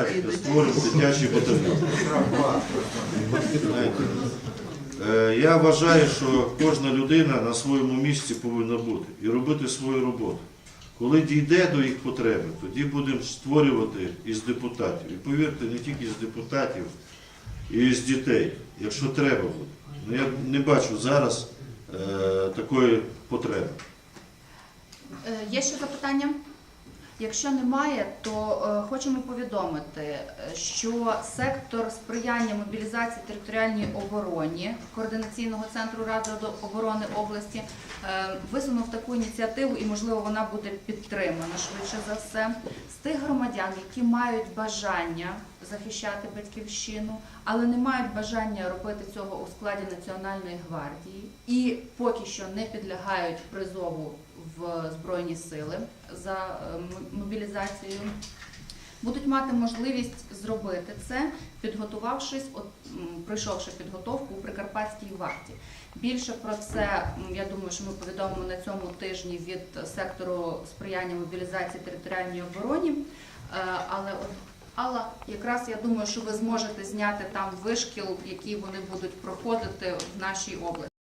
знаєте, створимо дитячий батальйон. Е, Я вважаю, що кожна людина на своєму місці повинна бути і робити свою роботу. Коли дійде до їх потреби, тоді будемо створювати із депутатів. І повірте, не тільки з депутатів, і з дітей, якщо треба буде. Ну, я не бачу зараз е, такої потреби. Е, Є ще запитання? Якщо немає, то е, хочемо повідомити, е, що сектор сприяння мобілізації територіальній обороні Координаційного центру Ради оборони області е, висунув таку ініціативу, і можливо вона буде підтримана швидше за все. З тих громадян, які мають бажання захищати батьківщину, але не мають бажання робити цього у складі Національної гвардії і поки що не підлягають призову в Збройні сили за е, мобілізацією. Будуть мати можливість зробити це, підготувавшись, от, пройшовши підготовку у Прикарпатській варті. Більше про це я думаю, що ми повідомимо на цьому тижні від сектору сприяння мобілізації територіальній обороні. Е, Але от Алла, якраз я думаю, що ви зможете зняти там вишкіл, який вони будуть проходити в нашій області.